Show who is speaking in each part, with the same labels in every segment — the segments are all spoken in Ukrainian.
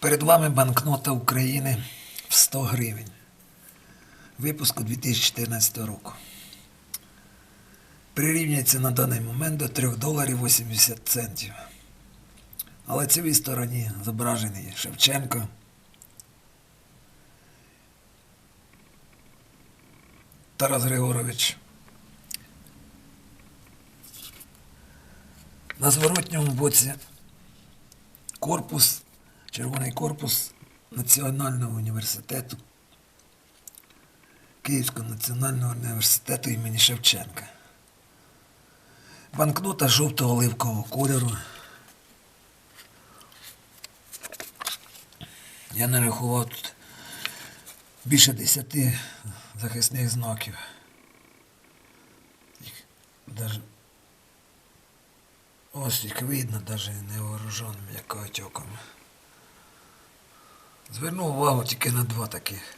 Speaker 1: Перед вами банкнота України в 100 гривень. Випуску 2014 року. Прирівнюється на даний момент до 3 доларів 80 центів. На лицевій стороні зображений Шевченко. Тарас Григорович. На зворотньому боці корпус, червоний корпус Національного університету, Київського національного університету імені Шевченка. Банкнота жовтого оливкового кольору. Я нарахував тут більше десяти захисних знаків. Даже Ось їх видно навіть невооруженим, як отеком. Звернув увагу тільки на два таких.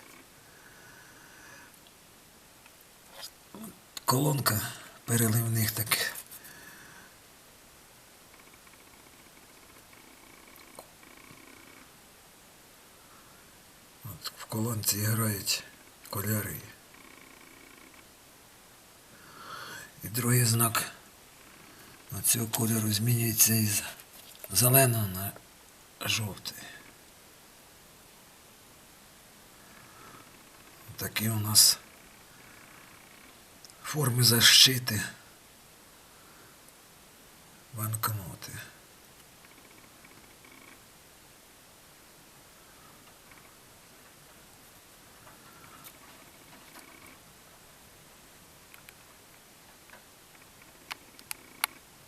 Speaker 1: Колонка переливних таких. От в колонці грають кольори. І другий знак цього кольору змінюється із зеленого на жовтий. Такі у нас форми защити банкноти.